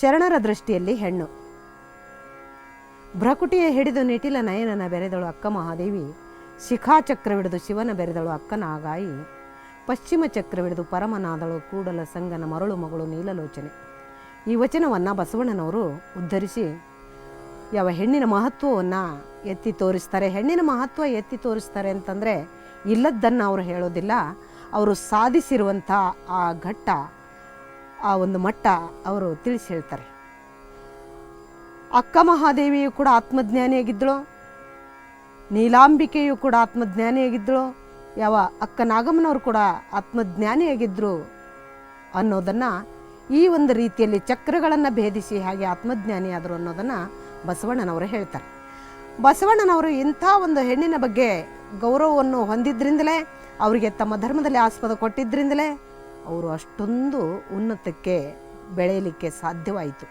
ಶರಣರ ದೃಷ್ಟಿಯಲ್ಲಿ ಹೆಣ್ಣು. ಭ್ರಕುಟಿಯ ಹಿಡಿದು ನಿಟಿಲ ನಯನನ ಬೆರೆದಳು ಅಕ್ಕ ಮಹಾದೇವಿ. ಶಿಖಾಚಕ್ರವಿಡಿದು ಶಿವನ ಬೆರೆದಳು ಅಕ್ಕ ನಾಗಾಯಿ. ಪಶ್ಚಿಮ ಚಕ್ರವಿಡಿದು ಪರಮನಾದಳು ಕೂಡಲ ಸಂಗನ ಮರಳು ಮಗಳು ನೀಲಲೋಚನೆ. ಈ ವಚನವನ್ನು ಬಸವಣ್ಣನವರು ಉದ್ಧರಿಸಿ, ಯಾವ ಹೆಣ್ಣಿನ ಮಹತ್ವವನ್ನು ಎತ್ತಿ ತೋರಿಸ್ತಾರೆ, ಹೆಣ್ಣಿನ ಮಹತ್ವ ಎತ್ತಿ ತೋರಿಸ್ತಾರೆ ಅಂತಂದರೆ ಇಲ್ಲದ್ದನ್ನು ಅವರು ಹೇಳೋದಿಲ್ಲ. ಅವರು ಸಾಧಿಸಿರುವಂಥ ಆ ಘಟ್ಟ ಆ ಒಂದು ಮಟ್ಟ ಅವರು ತಿಳಿಸಿ ಹೇಳ್ತಾರೆ. ಅಕ್ಕ ಮಹಾದೇವಿಯು ಕೂಡ ಆತ್ಮಜ್ಞಾನಿಯಾಗಿದ್ದಳು. ನೀಲಾಂಬಿಕೆಯು ಕೂಡ ಆತ್ಮಜ್ಞಾನಿಯಾಗಿದ್ದಳು. ಯಾವ ಅಕ್ಕ ನಾಗಮ್ಮನವರು ಕೂಡ ಆತ್ಮಜ್ಞಾನಿಯಾಗಿದ್ದರು ಅನ್ನೋದನ್ನು ಈ ಒಂದು ರೀತಿಯಲ್ಲಿ ಚಕ್ರಗಳನ್ನು ಭೇದಿಸಿ ಹಾಗೆ ಆತ್ಮಜ್ಞಾನಿಯಾದರು ಅನ್ನೋದನ್ನು ಬಸವಣ್ಣನವರು ಹೇಳ್ತಾರೆ. ಬಸವಣ್ಣನವರು ಇಂಥ ಒಂದು ಹೆಣ್ಣಿನ ಬಗ್ಗೆ ಗೌರವವನ್ನು ಹೊಂದಿದ್ರಿಂದಲೇ, ಅವರಿಗೆ ತಮ್ಮ ಧರ್ಮದಲ್ಲಿ ಆಸ್ಪದ ಕೊಟ್ಟಿದ್ದರಿಂದಲೇ ಅವರು ಅಷ್ಟೊಂದು ಉನ್ನತಕ್ಕೆ ಬೆಳೆಯಲಿಕ್ಕೆ ಸಾಧ್ಯವಾಯಿತು.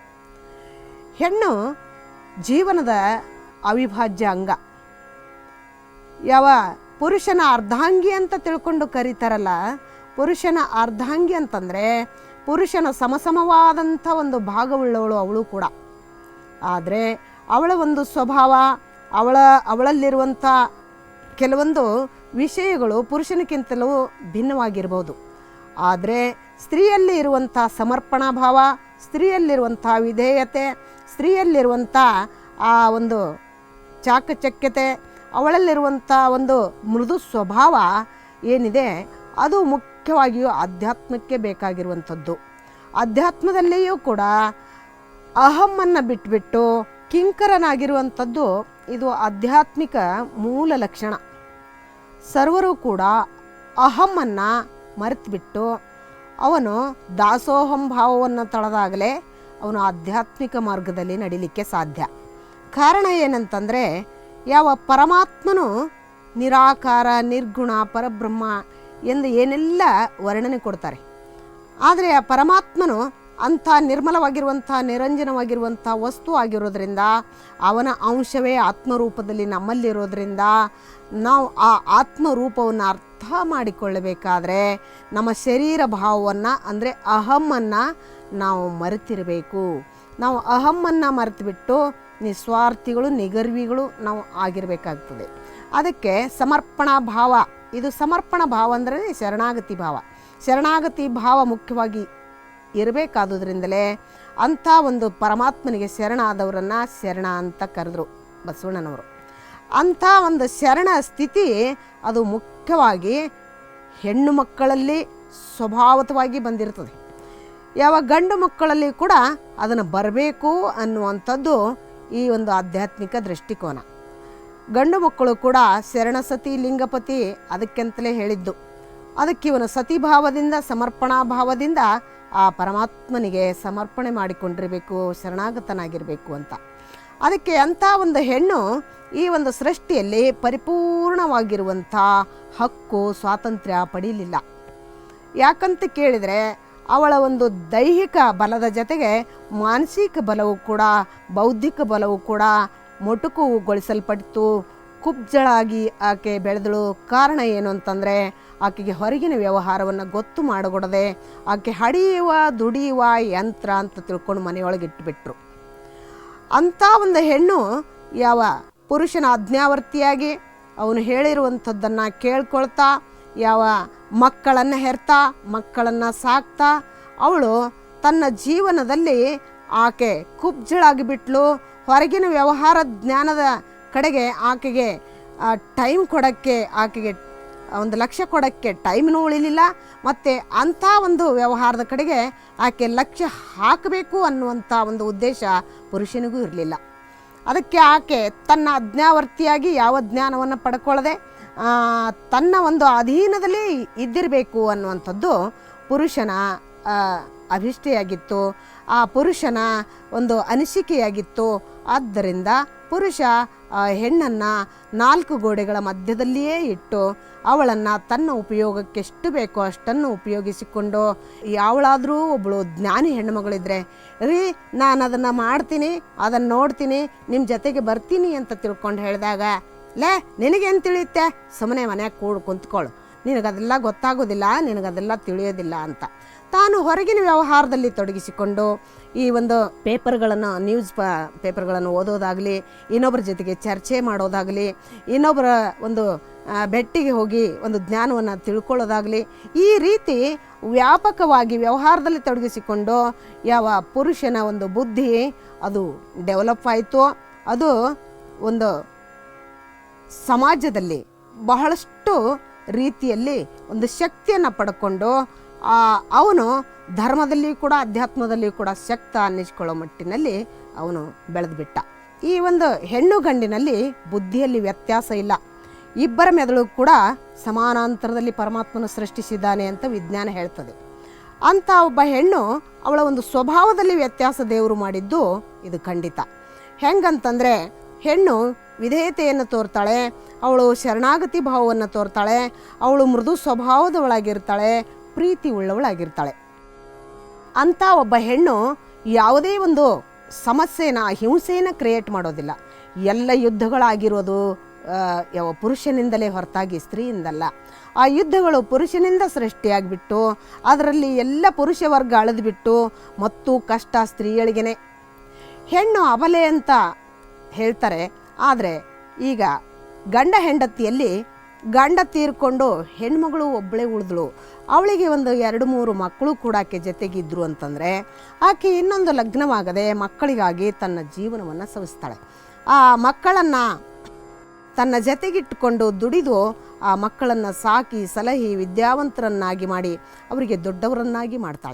ಹೆಣ್ಣು ಜೀವನದ ಅವಿಭಾಜ್ಯ ಅಂಗ. ಯಾವ ಪುರುಷನ ಅರ್ಧಾಂಗಿ ಅಂತ ತಿಳ್ಕೊಂಡು ಕರೀತಾರಲ್ಲ, ಪುರುಷನ ಅರ್ಧಾಂಗಿ ಅಂತಂದರೆ ಪುರುಷನ ಸಮಸಮವಾದಂಥ ಒಂದು ಭಾಗವುಳ್ಳವಳು ಅವಳು ಕೂಡ. ಆದರೆ ಅವಳ ಒಂದು ಸ್ವಭಾವ, ಅವಳ, ಅವಳಲ್ಲಿರುವಂಥ ಕೆಲವೊಂದು ವಿಷಯಗಳು ಪುರುಷನಕ್ಕಿಂತಲೂ ಭಿನ್ನವಾಗಿರ್ಬೋದು. ಆದರೆ ಸ್ತ್ರೀಯಲ್ಲಿ ಇರುವಂಥ ಸಮರ್ಪಣಾ ಭಾವ ಸ್ತ್ರೀಯಲ್ಲಿರುವಂಥ ವಿಧೇಯತೆ, ಸ್ತ್ರೀಯಲ್ಲಿರುವಂಥ ಆ ಒಂದು ಚಾಕಚಕ್ಯತೆ, ಅವಳಲ್ಲಿರುವಂಥ ಒಂದು ಮೃದು ಸ್ವಭಾವ ಏನಿದೆ, ಅದು ಮುಖ್ಯವಾಗಿಯೂ ಆಧ್ಯಾತ್ಮಕ್ಕೆ ಬೇಕಾಗಿರುವಂಥದ್ದು. ಅಧ್ಯಾತ್ಮದಲ್ಲಿಯೂ ಕೂಡ ಅಹಮ್ಮನ್ನು ಬಿಟ್ಬಿಟ್ಟು ಕಿಂಕರನಾಗಿರುವಂಥದ್ದು ಇದು ಆಧ್ಯಾತ್ಮಿಕ ಮೂಲ ಲಕ್ಷಣ. ಸರ್ವರು ಕೂಡ ಅಹಮ್ಮನ್ನು ಮರೆತುಬಿಟ್ಟು ಅವನು ದಾಸೋಹಂ ಭಾವವನ್ನು ತಳೆದಾಗಲೇ ಅವನು ಆಧ್ಯಾತ್ಮಿಕ ಮಾರ್ಗದಲ್ಲಿ ನಡಿಲಿಕ್ಕೆ ಸಾಧ್ಯ. ಕಾರಣ ಏನಂತಂದರೆ, ಯಾವ ಪರಮಾತ್ಮನು ನಿರಾಕಾರ, ನಿರ್ಗುಣ, ಪರಬ್ರಹ್ಮ ಎಂದು ಏನೆಲ್ಲ ವರ್ಣನೆ ಕೊಡ್ತಾರೆ, ಆದರೆ ಆ ಪರಮಾತ್ಮನು ಅಂಥ ನಿರ್ಮಲವಾಗಿರುವಂಥ, ನಿರಂಜನವಾಗಿರುವಂಥ ವಸ್ತು ಆಗಿರೋದ್ರಿಂದ, ಅವನ ಅಂಶವೇ ಆತ್ಮರೂಪದಲ್ಲಿ ನಮ್ಮಲ್ಲಿರೋದ್ರಿಂದ, ನಾವು ಆ ಆತ್ಮರೂಪವನ್ನು ಅರ್ಥ ಮಾಡಿಕೊಳ್ಳಬೇಕಾದ್ರೆ ನಮ್ಮ ಶರೀರ ಭಾವವನ್ನು, ಅಂದರೆ ಅಹಮ್ಮನ್ನು ನಾವು ಮರೆತಿರಬೇಕು. ನಾವು ಅಹಮ್ಮನ್ನು ಮರೆತುಬಿಟ್ಟು ನಿಸ್ವಾರ್ಥಿಗಳು, ನಿಗರ್ವಿಗಳು ನಾವು ಆಗಿರಬೇಕಾಗ್ತದೆ. ಅದಕ್ಕೆ ಸಮರ್ಪಣಾ ಭಾವ, ಇದು ಸಮರ್ಪಣಾ ಭಾವ ಅಂದರೆ ಶರಣಾಗತಿ ಭಾವ. ಶರಣಾಗತಿ ಭಾವ ಮುಖ್ಯವಾಗಿ ಇರಬೇಕಾದುದರಿಂದಲೇ ಅಂಥ ಒಂದು ಪರಮಾತ್ಮನಿಗೆ ಶರಣಾದವರನ್ನು ಶರಣ ಅಂತ ಕರೆದ್ರು ಬಸವಣ್ಣನವರು. ಅಂಥ ಒಂದು ಶರಣ ಸ್ಥಿತಿ ಅದು ಮುಖ್ಯವಾಗಿ ಹೆಣ್ಣು ಮಕ್ಕಳಲ್ಲಿ ಸ್ವಭಾವತವಾಗಿ ಬಂದಿರ್ತದೆ. ಯಾವ ಗಂಡು ಮಕ್ಕಳಲ್ಲಿ ಕೂಡ ಅದನ್ನು ಬರಬೇಕು ಅನ್ನುವಂಥದ್ದು ಈ ಒಂದು ಆಧ್ಯಾತ್ಮಿಕ ದೃಷ್ಟಿಕೋನ. ಗಂಡು ಮಕ್ಕಳು ಕೂಡ ಶರಣ ಸತಿ, ಲಿಂಗಪತಿ ಅದಕ್ಕೆಂತಲೇ ಹೇಳಿದ್ದು. ಅದಕ್ಕೆ ಇವನು ಸತಿಭಾವದಿಂದ ಸಮರ್ಪಣಾ ಭಾವದಿಂದ ಆ ಪರಮಾತ್ಮನಿಗೆ ಸಮರ್ಪಣೆ ಮಾಡಿಕೊಂಡಿರಬೇಕು, ಶರಣಾಗತನಾಗಿರಬೇಕು ಅಂತ. ಅದಕ್ಕೆ ಅಂಥ ಒಂದು ಹೆಣ್ಣು ಈ ಒಂದು ಸೃಷ್ಟಿಯಲ್ಲಿ ಪರಿಪೂರ್ಣವಾಗಿರುವಂಥ ಹಕ್ಕು, ಸ್ವಾತಂತ್ರ್ಯ ಪಡೀಲಿಲ್ಲ. ಯಾಕಂತ ಕೇಳಿದರೆ ಅವಳ ಒಂದು ದೈಹಿಕ ಬಲದ ಜೊತೆಗೆ ಮಾನಸಿಕ ಬಲವು ಕೂಡ, ಬೌದ್ಧಿಕ ಬಲವು ಕೂಡ ಮೊಟುಕುಗೊಳಿಸಲ್ಪಟ್ಟಿತು ಕುಬ್ಜಳಾಗಿ ಆಕೆ ಬೆಳೆದಳು. ಕಾರಣ ಏನು ಅಂತಂದರೆ ಆಕೆಗೆ ಹೊರಗಿನ ವ್ಯವಹಾರವನ್ನು ಗೊತ್ತು ಮಾಡಿಕೊಡದೆ ಆಕೆ ಹಡಿಯುವ, ದುಡಿಯುವ ಯಂತ್ರ ಅಂತ ತಿಳ್ಕೊಂಡು ಮನೆಯೊಳಗೆ ಇಟ್ಟುಬಿಟ್ರು ಅಂಥ ಒಂದು ಹೆಣ್ಣು ಯಾವ ಪುರುಷನ ಆಜ್ಞಾವರ್ತಿಯಾಗಿ ಅವನು ಹೇಳಿರುವಂಥದ್ದನ್ನು ಕೇಳ್ಕೊಳ್ತಾ, ಯಾವ ಮಕ್ಕಳನ್ನು ಹೆರ್ತಾ, ಮಕ್ಕಳನ್ನು ಸಾಕ್ತಾ, ಅವಳು ತನ್ನ ಜೀವನದಲ್ಲಿ ಆಕೆ ಕುಬ್ಜಳಾಗಿ ಬಿಟ್ಲು. ಹೊರಗಿನ ವ್ಯವಹಾರ ಜ್ಞಾನದ ಕಡೆಗೆ ಆಕೆಗೆ ಟೈಮ್ ಕೊಡೋಕ್ಕೆ ಆಕೆಗೆ ಒಂದು ಲಕ್ಷ್ಯ ಕೊಡೋಕ್ಕೆ ಟೈಮ್ನೂ ಉಳಿಲಿಲ್ಲ, ಮತ್ತು ಅಂಥ ಒಂದು ವ್ಯವಹಾರದ ಕಡೆಗೆ ಆಕೆ ಲಕ್ಷ್ಯ ಹಾಕಬೇಕು ಅನ್ನುವಂಥ ಒಂದು ಉದ್ದೇಶ ಪುರುಷನಿಗೂ ಇರಲಿಲ್ಲ. ಅದಕ್ಕೆ ಆಕೆ ತನ್ನ ಅಜ್ಞಾವರ್ತಿಯಾಗಿ ಯಾವ ಜ್ಞಾನವನ್ನು ಪಡ್ಕೊಳ್ಳದೆ ತನ್ನ ಒಂದು ಅಧೀನದಲ್ಲಿ ಇದ್ದಿರಬೇಕು ಅನ್ನುವಂಥದ್ದು ಪುರುಷನ ಅಭಿಷ್ಠೆಯಾಗಿತ್ತು. ಆ ಪುರುಷನ ಒಂದು ಅನಿಸಿಕೆಯಾಗಿತ್ತು. ಆದ್ದರಿಂದ ಪುರುಷ ಹೆಣ್ಣನ್ನು ನಾಲ್ಕು ಗೋಡೆಗಳ ಮಧ್ಯದಲ್ಲಿಯೇ ಇಟ್ಟು ಅವಳನ್ನು ತನ್ನ ಉಪಯೋಗಕ್ಕೆಷ್ಟು ಬೇಕೋ ಅಷ್ಟನ್ನು ಉಪಯೋಗಿಸಿಕೊಂಡು ಯಾವಳಾದರೂ ಒಬ್ಬಳು ಜ್ಞಾನಿ ಹೆಣ್ಣುಮಗಳಿದ್ರೆ, ರೀ, ನಾನು ಅದನ್ನು ಮಾಡ್ತೀನಿ ಅದನ್ನು ನೋಡ್ತೀನಿ ನಿಮ್ಮ ಜೊತೆಗೆ ಬರ್ತೀನಿ ಅಂತ ತಿಳ್ಕೊಂಡು ಹೇಳಿದಾಗ, ಲೇ, ನಿನಗೇನು ತಿಳಿಯುತ್ತೆ? ಸುಮ್ಮನೆ ಮನ್ಯಾಗ ಕೂಡು ಕುಂತ್ಕೊಳ್ಳು ನಿನಗದೆಲ್ಲ ಗೊತ್ತಾಗೋದಿಲ್ಲ, ನಿನಗದೆಲ್ಲ ತಿಳಿಯೋದಿಲ್ಲ ಅಂತ. ತಾನು ಹೊರಗಿನ ವ್ಯವಹಾರದಲ್ಲಿ ತೊಡಗಿಸಿಕೊಂಡು ಈ ಒಂದು ಪೇಪರ್ಗಳನ್ನು, ನ್ಯೂಸ್ ಪ, ಪೇಪರ್ಗಳನ್ನು ಓದೋದಾಗಲಿ ಇನ್ನೊಬ್ಬರ ಜೊತೆಗೆ ಚರ್ಚೆ ಮಾಡೋದಾಗಲಿ ಇನ್ನೊಬ್ಬರ ಒಂದು ಬೆಟ್ಟಿಗೆ ಹೋಗಿ ಒಂದು ಜ್ಞಾನವನ್ನು ತಿಳ್ಕೊಳ್ಳೋದಾಗಲಿ, ಈ ರೀತಿ ವ್ಯಾಪಕವಾಗಿ ವ್ಯವಹಾರದಲ್ಲಿ ತೊಡಗಿಸಿಕೊಂಡು ಯಾವ ಪುರುಷನ ಒಂದು ಬುದ್ಧಿ ಅದು ಡೆವಲಪ್ ಆಯಿತು, ಅದು ಒಂದು ಸಮಾಜದಲ್ಲಿ ಬಹಳಷ್ಟು ರೀತಿಯಲ್ಲಿ ಒಂದು ಶಕ್ತಿಯನ್ನು ಪಡ್ಕೊಂಡು ಅವನು ಧರ್ಮದಲ್ಲಿ ಕೂಡ ಅಧ್ಯಾತ್ಮದಲ್ಲಿ ಕೂಡ ಶಕ್ತ ಅನ್ನಿಸ್ಕೊಳ್ಳೋ ಮಟ್ಟಿನಲ್ಲಿ ಅವನು ಬೆಳೆದುಬಿಟ್ಟ. ಈ ಒಂದು ಹೆಣ್ಣು ಗಂಡಿನಲ್ಲಿ ಬುದ್ಧಿಯಲ್ಲಿ ವ್ಯತ್ಯಾಸ ಇಲ್ಲ. ಇಬ್ಬರ ಮೆದುಳು ಕೂಡ ಸಮಾನಾಂತರದಲ್ಲಿ ಪರಮಾತ್ಮನ ಸೃಷ್ಟಿಸಿದ್ದಾನೆ ಅಂತ ವಿಜ್ಞಾನ ಹೇಳ್ತದೆ. ಅಂಥ ಒಬ್ಬ ಹೆಣ್ಣು ಅವಳ ಒಂದು ಸ್ವಭಾವದಲ್ಲಿ ವ್ಯತ್ಯಾಸ ದೇವರು ಮಾಡಿದ್ದು ಇದು ಖಂಡಿತ. ಹೆಂಗಂತಂದರೆ ಹೆಣ್ಣು ವಿಧೇಯತೆಯನ್ನು ತೋರ್ತಾಳೆ, ಅವಳು ಶರಣಾಗತಿ ಭಾವವನ್ನು ತೋರ್ತಾಳೆ, ಅವಳು ಮೃದು ಸ್ವಭಾವದವಳಾಗಿರ್ತಾಳೆ ಪ್ರೀತಿ ಉಳ್ಳವಳಾಗಿರ್ತಾಳೆ ಅಂಥ ಒಬ್ಬ ಹೆಣ್ಣು ಯಾವುದೇ ಒಂದು ಸಮಸ್ಯೆನ ಹಿಂಸೆಯನ್ನು ಕ್ರಿಯೇಟ್ ಮಾಡೋದಿಲ್ಲ. ಎಲ್ಲ ಯುದ್ಧಗಳಾಗಿರೋದು ಯಾವ ಪುರುಷನಿಂದಲೇ ಹೊರತಾಗಿ ಸ್ತ್ರೀಯಿಂದಲ್ಲ. ಆ ಯುದ್ಧಗಳು ಪುರುಷನಿಂದ ಸೃಷ್ಟಿಯಾಗಿಬಿಟ್ಟು, ಅದರಲ್ಲಿ ಎಲ್ಲ ಪುರುಷ ವರ್ಗ ಅಳೆದುಬಿಟ್ಟು, ಮತ್ತು ಕಷ್ಟ ಸ್ತ್ರೀಯಳಿಗೆನೆ. ಹೆಣ್ಣು ಅಬಲೆ ಅಂತ ಹೇಳ್ತಾರೆ ಆದರೆ ಈಗ ಗಂಡ ಹೆಂಡತಿಯಲ್ಲಿ ಗಂಡ ತೀರ್ಕೊಂಡು ಹೆಣ್ಮಗಳು ಒಬ್ಬಳೇ ಉಳಿದಳು. ಅವಳಿಗೆ ಒಂದು ಎರಡು ಮೂರು ಮಕ್ಕಳು ಕೂಡ ಆಕೆ ಜೊತೆಗಿದ್ರು ಅಂತಂದರೆ ಆಕೆ ಇನ್ನೊಂದು ಲಗ್ನವಾಗದೆ ಮಕ್ಕಳಿಗಾಗಿ ತನ್ನ ಜೀವನವನ್ನು ಸವಿಸ್ತಾಳೆ. ಆ ಮಕ್ಕಳನ್ನು ತನ್ನ ಜತೆಗಿಟ್ಟುಕೊಂಡು ದುಡಿದು ಆ ಮಕ್ಕಳನ್ನು ಸಾಕಿ ಸಲಹಿ ವಿದ್ಯಾವಂತರನ್ನಾಗಿ ಮಾಡಿ ಅವರಿಗೆ ದೊಡ್ಡವರನ್ನಾಗಿ ಮಾಡ್ತಾಳೆ.